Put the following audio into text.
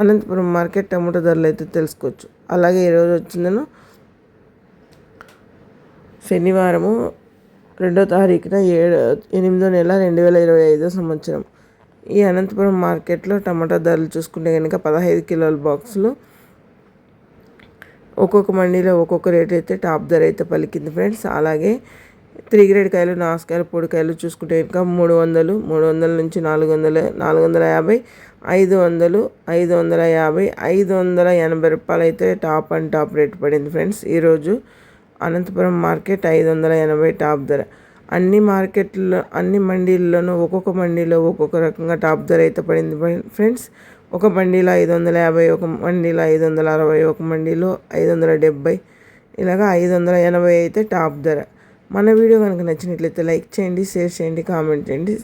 Anantapuram market tomato ధరలు అయితే తెలుసుకోవచ్చు. అలాగే ఈరోజు వచ్చిందను శనివారము రెండో తారీఖున ఏడు ఎనిమిదో నెల రెండు వేల ఇరవై ఐదో సంవత్సరం. ఈ అనంతపురం మార్కెట్లో టమాటా ధరలు చూసుకుంటే కనుక పదహైదు కిలోల బాక్సులు ఒక్కొక్క మండీలో ఒక్కొక్క రేట్ అయితే టాప్ ధర అయితే పలికింది ఫ్రెండ్స్. అలాగే త్రీ గ్రేడ్ కాయలు నాసుకాయలు పొడికాయలు చూసుకుంటే ఇంకా మూడు వందలు మూడు వందల నుంచి నాలుగు వందల నాలుగు వందల యాభై ఐదు వందలు ఐదు వందల యాభై ఐదు వందల ఎనభై రూపాయలు అయితే top and top rate friends friends. ఈరోజు అనంతపురం మార్కెట్ ఐదు వందల ఎనభై టాప్ ధర. అన్ని మార్కెట్లో అన్ని మండీల్లోనూ ఒక్కొక్క మండీలో ఒక్కొక్క రకంగా టాప్ ధర అయితే పడింది ఫ్రెండ్స్. ఒక మండీలో ఐదు వందల యాభై ఒక మండీలో ఐదు వందల అరవై ఒక మండీలో ఐదు వందల డెబ్బై ఇలాగా ఐదు వందల ఎనభై అయితే టాప్ ధర. మన వీడియో కనుక నచ్చినట్లయితే లైక్ చేయండి షేర్ చేయండి కామెంట్ చేయండి.